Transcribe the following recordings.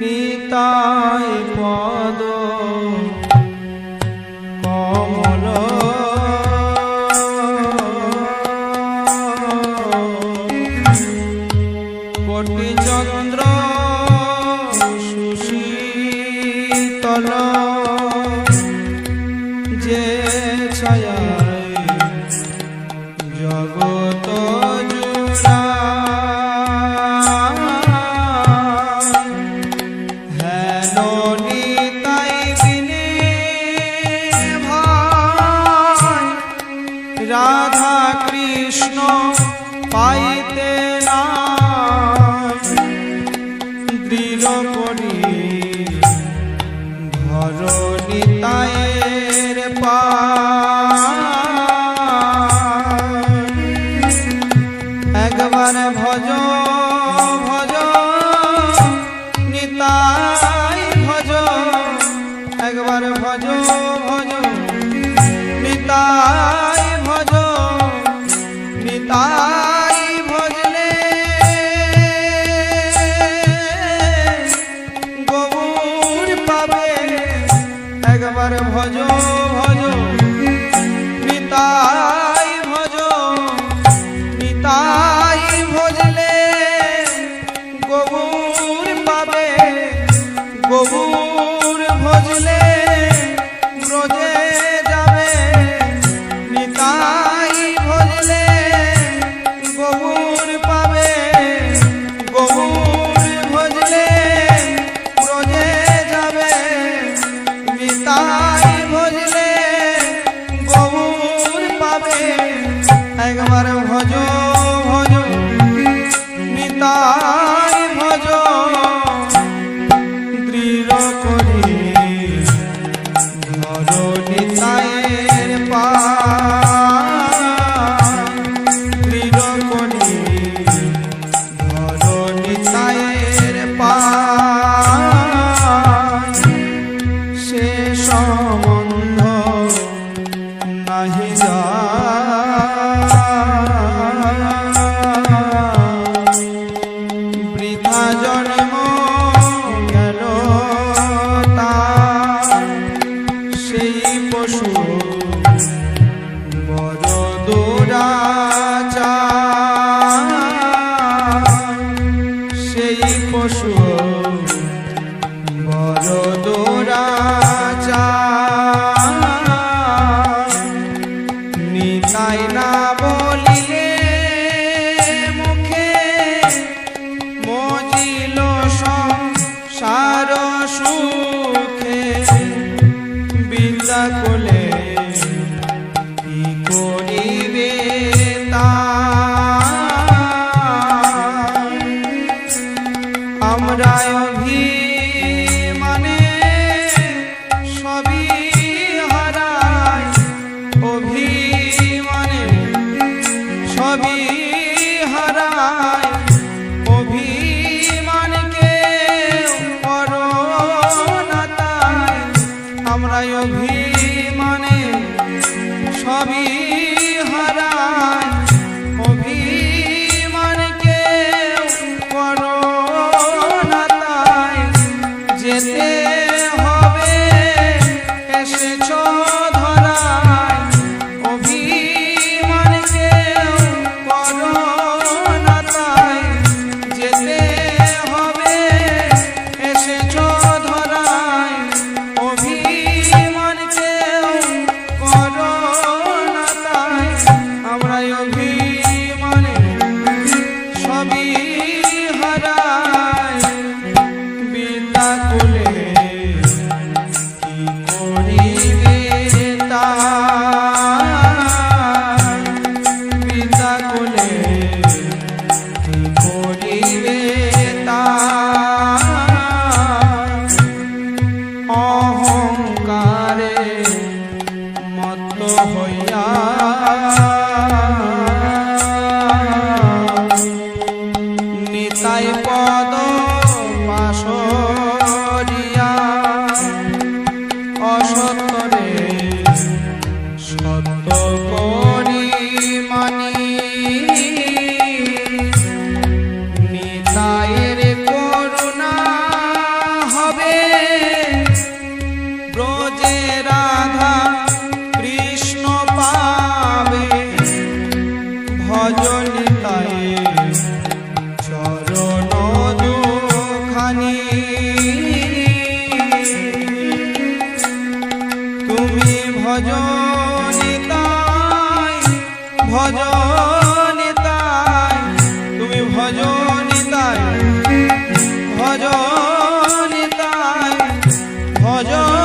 নিতাই পদ কমল। কোটি চন্দ্র সুশীতল। কৃষ্ণ পাইতে না। দৃঢ় করি ধরণী একবার ভজ ভজ নিতাই ভজ। একবার ভজ ভজ পায় সে সম্বন্ধ নাহি বৃথা জন্ম cuidar com নাই পদ ভজন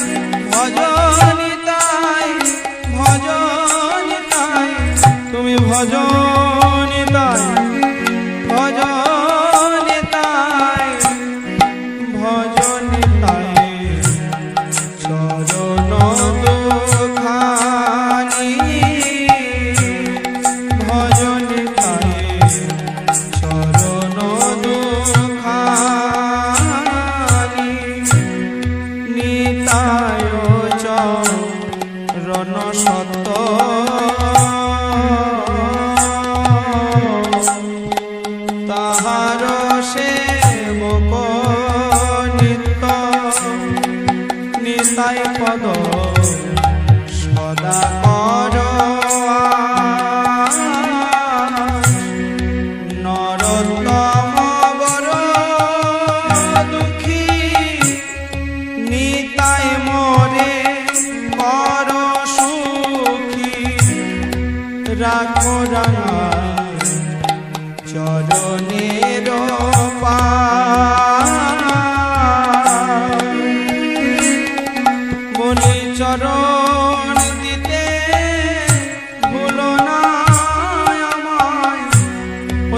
Peace. অনন্ত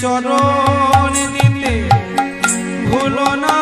চরণ দিতে ভুলো না।